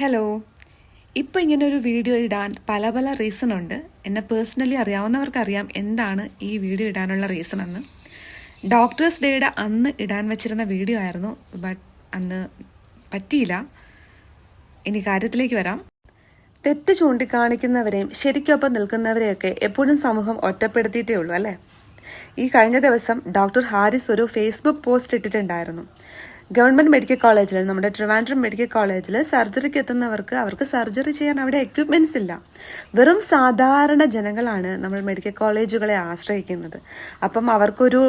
Hello ഇപ്പോൾ ഇങ്ങനെ ഒരു വീഡിയോ ഇടാൻ പല പല റീസൺ ഉണ്ട്. എന്നെ പേഴ്സണലി അറിയാവുന്നവർക്കറിയാം എന്താണ് ഈ വീഡിയോ ഇടാനുള്ള റീസൺ എന്ന്. ഡോക്ടേഴ്സ് ഡേയുടെ അന്ന് ഇടാൻ വെച്ചിരുന്ന വീഡിയോ ആയിരുന്നു ബട്ട് അന്ന് പറ്റിയില്ല. ഇനി കാര്യത്തിലേക്ക് വരാം. തെറ്റ് ചൂണ്ടിക്കാണിക്കുന്നവരെയും ശരിക്കൊപ്പം നിൽക്കുന്നവരെയൊക്കെ എപ്പോഴും സമൂഹം ഒറ്റപ്പെടുത്തിയിട്ടേ ഉള്ളൂ അല്ലേ? ഈ കഴിഞ്ഞ ദിവസം ഡോക്ടർ ഹാരിസ് ഒരു ഫേസ്ബുക്ക് പോസ്റ്റ് ഇട്ടിട്ടുണ്ടായിരുന്നു. ഗവൺമെന്റ് മെഡിക്കൽ കോളേജിൽ നമ്മുടെ ട്രിവാൻഡ്രം മെഡിക്കൽ കോളേജിൽ സർജറിക്ക് എത്തുന്നവർക്ക് അവർക്ക് സർജറി ചെയ്യാൻ അവിടെ എക്യുപ്മെന്റ്സ് ഇല്ല. വെറും സാധാരണ ജനങ്ങളാണ് നമ്മൾ മെഡിക്കൽ കോളേജുകളെ ആശ്രയിക്കുന്നത്. അപ്പം അവർക്കൊരു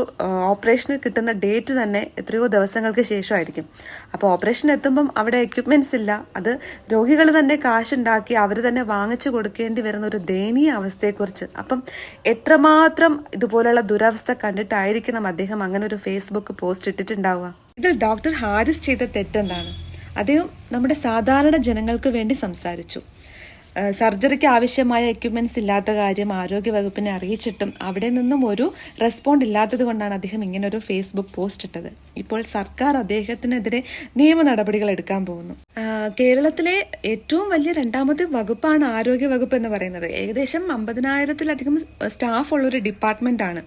ഓപ്പറേഷന് കിട്ടുന്ന ഡേറ്റ് തന്നെ എത്രയോ ദിവസങ്ങൾക്ക് ശേഷമായിരിക്കും. അപ്പോൾ ഓപ്പറേഷൻ എത്തുമ്പം അവിടെ എക്യുപ്മെന്റ്സ് ഇല്ല. അത് രോഗികൾ തന്നെ കാശുണ്ടാക്കി അവർ തന്നെ വാങ്ങിച്ചു കൊടുക്കേണ്ടി വരുന്ന ഒരു ദയനീയ അവസ്ഥയെക്കുറിച്ച്. അപ്പം എത്രമാത്രം ഇതുപോലുള്ള ദുരവസ്ഥ കണ്ടിട്ടായിരിക്കണം അദ്ദേഹം അങ്ങനെ ഒരു ഫേസ്ബുക്ക് പോസ്റ്റ് ഇട്ടിട്ടുണ്ടാവുക? ഇതിൽ ഡോക്ടർ ഹാരിസ് ചെയ്ത തെറ്റെന്താണ്? അദ്ദേഹം നമ്മുടെ സാധാരണ ജനങ്ങൾക്ക് വേണ്ടി സംസാരിച്ചു. സർജറിക്ക് ആവശ്യമായ എക്യുപ്മെന്റ്സ് ഇല്ലാത്ത കാര്യം ആരോഗ്യ വകുപ്പിനെ അറിയിച്ചിട്ടും അവിടെ നിന്നും ഒരു റെസ്പോണ്ട് ഇല്ലാത്തത് കൊണ്ടാണ് അദ്ദേഹം ഇങ്ങനെ ഒരു ഫേസ്ബുക്ക് പോസ്റ്റ് ഇട്ടത്. ഇപ്പോൾ സർക്കാർ അദ്ദേഹത്തിനെതിരെ നിയമ നടപടികൾ എടുക്കാൻ പോകുന്നു. കേരളത്തിലെ ഏറ്റവും വലിയ രണ്ടാമത്തെ വകുപ്പാണ് ആരോഗ്യ വകുപ്പ് എന്ന് പറയുന്നത്. ഏകദേശം അമ്പതിനായിരത്തിലധികം സ്റ്റാഫ് ഉള്ള ഒരു ഡിപ്പാർട്ട്മെന്റ് ആണ്.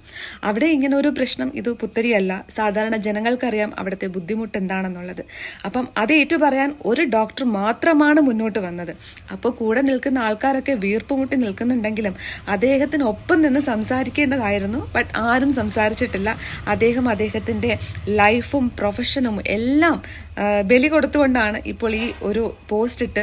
അവിടെ ഇങ്ങനെ ഒരു പ്രശ്നം ഇത് പുത്തരിയല്ല. സാധാരണ ജനങ്ങൾക്കറിയാം അവിടുത്തെ ബുദ്ധിമുട്ട് എന്താണെന്നുള്ളത്. അപ്പം അത് ഏറ്റു പറയാൻ ഒരു ഡോക്ടർ മാത്രമാണ് മുന്നോട്ട് വന്നത്. അപ്പോൾ കൂടെ നിൽക്കുന്ന ആൾക്കാരൊക്കെ വീർപ്പുമുട്ടി നിൽക്കുന്നുണ്ടെങ്കിലും അദ്ദേഹത്തിന് ഒപ്പം നിന്ന് സംസാരിക്കേണ്ടതായിരുന്നു. ബട്ട് ആരും സംസാരിച്ചിട്ടില്ല. അദ്ദേഹം അദ്ദേഹത്തിന്റെ ലൈഫും പ്രൊഫഷനും എല്ലാം ബലി കൊടുത്തുകൊണ്ടാണ് ഇപ്പോൾ ഈ ഒരു പോസ്റ്റ് ഇട്ട്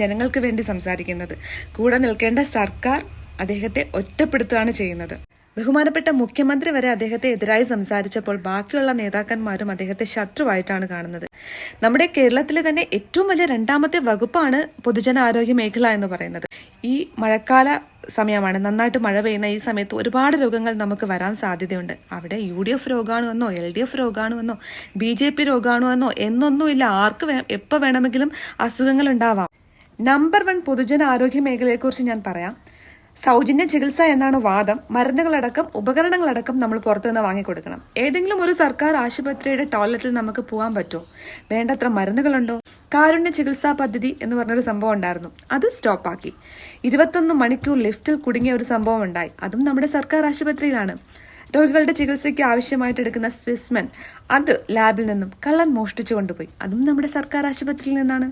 ജനങ്ങൾക്ക് വേണ്ടി സംസാരിക്കുന്നത്. കൂടെ നിൽക്കേണ്ട സർക്കാർ അദ്ദേഹത്തെ ഒറ്റപ്പെടുത്തുകയാണ് ചെയ്യുന്നത്. ബഹുമാനപ്പെട്ട മുഖ്യമന്ത്രി വരെ അദ്ദേഹത്തെ എതിരായി സംസാരിച്ചപ്പോൾ ബാക്കിയുള്ള നേതാക്കന്മാരും അദ്ദേഹത്തെ ശത്രുവായിട്ടാണ് കാണുന്നത്. നമ്മുടെ കേരളത്തിലെ തന്നെ ഏറ്റവും വലിയ രണ്ടാമത്തെ വകുപ്പാണ് പൊതുജനാരോഗ്യ മേഖല എന്ന് പറയുന്നത്. ഈ മഴക്കാല സമയമാണ് നന്നായിട്ട് മഴ പെയ്യുന്ന ഈ സമയത്ത് ഒരുപാട് രോഗങ്ങൾ നമുക്ക് വരാൻ സാധ്യതയുണ്ട്. അവിടെ യു ഡി എഫ് രോഗാണുവെന്നോ എൽ ഡി എഫ് രോഗാണുവെന്നോ ബി ജെ പി രോഗാണുവെന്നോ എന്നൊന്നുമില്ല. ആർക്ക് എപ്പോൾ വേണമെങ്കിലും അസുഖങ്ങൾ ഉണ്ടാവാം നമ്പർ വൺ പൊതുജന ആരോഗ്യ മേഖലയെക്കുറിച്ച് ഞാൻ പറയാം. സൗജന്യ ചികിത്സ എന്നാണ് വാദം. മരുന്നുകളടക്കം ഉപകരണങ്ങളടക്കം നമ്മൾ പുറത്തുനിന്ന് വാങ്ങിക്കൊടുക്കണം. ഏതെങ്കിലും ഒരു സർക്കാർ ആശുപത്രിയുടെ ടോയ്ലറ്റിൽ നമുക്ക് പോകാൻ പറ്റുമോ വേണ്ടത്ര മരുന്നുകളുണ്ടോ? കാരുണ്യ ചികിത്സാ പദ്ധതി എന്ന് പറഞ്ഞൊരു സംഭവം ഉണ്ടായിരുന്നു. അത് സ്റ്റോപ്പാക്കി. ഇരുപത്തൊന്ന് മണിക്കൂർ ലിഫ്റ്റിൽ കുടുങ്ങിയ ഒരു സംഭവം ഉണ്ടായി. അതും നമ്മുടെ സർക്കാർ ആശുപത്രിയിലാണ്. രോഗികളുടെ ചികിത്സയ്ക്ക് ആവശ്യമായിട്ട് എടുക്കുന്ന സ്വിസ്മെൻ അത് ലാബിൽ നിന്നും കള്ളൻ മോഷ്ടിച്ചു കൊണ്ടുപോയി. അതും നമ്മുടെ സർക്കാർ ആശുപത്രിയിൽ നിന്നാണ്.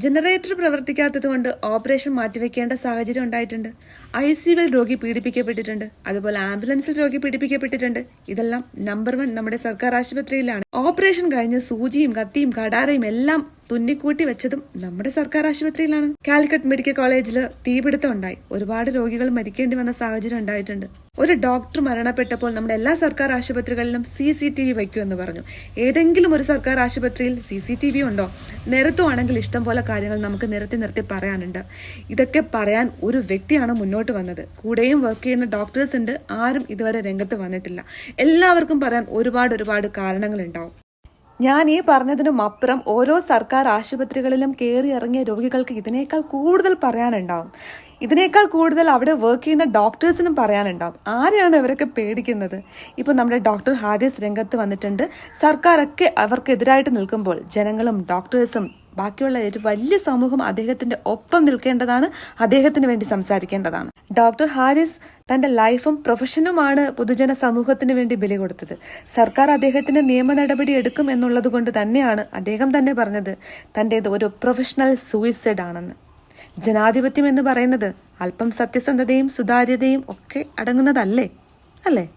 ജനറേറ്റർ പ്രവർത്തിക്കാത്തത് കൊണ്ട് ഓപ്പറേഷൻ മാറ്റിവെക്കേണ്ട സാഹചര്യം ഉണ്ടായിട്ടുണ്ട്. ഐ സിയുവിൽ രോഗി പീഡിപ്പിക്കപ്പെട്ടിട്ടുണ്ട്. അതുപോലെ ആംബുലൻസിൽ രോഗി പീഡിപ്പിക്കപ്പെട്ടിട്ടുണ്ട്. ഇതെല്ലാം നമ്പർ വൺ നമ്മുടെ സർക്കാർ ആശുപത്രിയിലാണ്. ഓപ്പറേഷൻ കഴിഞ്ഞ് സൂചിയും കത്തിയും കടാരയും എല്ലാം തുന്നിക്കൂട്ടി വെച്ചതും നമ്മുടെ സർക്കാർ ആശുപത്രിയിലാണ്. കാലിക്കറ്റ് മെഡിക്കൽ കോളേജിൽ തീപിടുത്തം ഉണ്ടായി. ഒരുപാട് രോഗികൾ മരിക്കേണ്ടി വന്ന സാഹചര്യം ഉണ്ടായിട്ടുണ്ട്. ഒരു ഡോക്ടർ മരണപ്പെട്ടപ്പോൾ നമ്മുടെ എല്ലാ സർക്കാർ ആശുപത്രികളിലും സി സി ടി വി വയ്ക്കുമെന്ന് പറഞ്ഞു. ഏതെങ്കിലും ഒരു സർക്കാർ ആശുപത്രിയിൽ സി സി ടി വി ഉണ്ടോ? നിരത്തുവാണെങ്കിൽ ഇഷ്ടം പോലെ കാര്യങ്ങൾ നമുക്ക് നിരത്തി നിർത്തി പറയാനുണ്ട്. ഇതൊക്കെ പറയാൻ ഒരു വ്യക്തിയാണ് മുന്നോട്ട് വന്നത്. കൂടെയും വർക്ക് ചെയ്യുന്ന ഡോക്ടേഴ്സ് ഉണ്ട്. ആരും ഇതുവരെ രംഗത്ത് വന്നിട്ടില്ല. എല്ലാവർക്കും പറയാൻ ഒരുപാട് ഒരുപാട് കാരണങ്ങൾ ഉണ്ടാവും ഞാൻ ഈ പറഞ്ഞതിനും അപ്പുറം ഓരോ സർക്കാർ ആശുപത്രികളിലും കയറി ഇറങ്ങിയ രോഗികൾക്ക് ഇതിനേക്കാൾ കൂടുതൽ പറയാനുണ്ടാവും. ഇതിനേക്കാൾ കൂടുതൽ അവിടെ വർക്ക് ചെയ്യുന്ന ഡോക്ടേഴ്സിനും പറയാനുണ്ടാവും. ആരെയാണ് ഇവരൊക്കെ പേടിക്കുന്നത്? ഇപ്പോൾ നമ്മുടെ ഡോക്ടർ ഹാരിസ് രംഗത്ത് വന്നിട്ടുണ്ട്. സർക്കാരൊക്കെ അവർക്കെതിരായിട്ട് നിൽക്കുമ്പോൾ ജനങ്ങളും ഡോക്ടേഴ്സും ബാക്കിയുള്ള ഒരു വലിയ സമൂഹം അദ്ദേഹത്തിന്റെ ഒപ്പം നിൽക്കേണ്ടതാണ് അദ്ദേഹത്തിന് വേണ്ടി സംസാരിക്കേണ്ടതാണ്. ഡോക്ടർ ഹാരിസ് തന്റെ ലൈഫും പ്രൊഫഷനുമാണ് പൊതുജന സമൂഹത്തിന് വേണ്ടി ബലി കൊടുത്തത്. സർക്കാർ അദ്ദേഹത്തിന് നിയമ നടപടി എടുക്കും എന്നുള്ളത് കൊണ്ട് തന്നെയാണ് അദ്ദേഹം തന്നെ പറഞ്ഞത് തന്റേത് ഒരു പ്രൊഫഷണൽ സൂയിസൈഡ് ആണെന്ന്. ജനാധിപത്യം എന്ന് പറയുന്നത് അല്പം സത്യസന്ധതയും സുതാര്യതയും ഒക്കെ അടങ്ങുന്നതല്ലേ? അല്ലേ?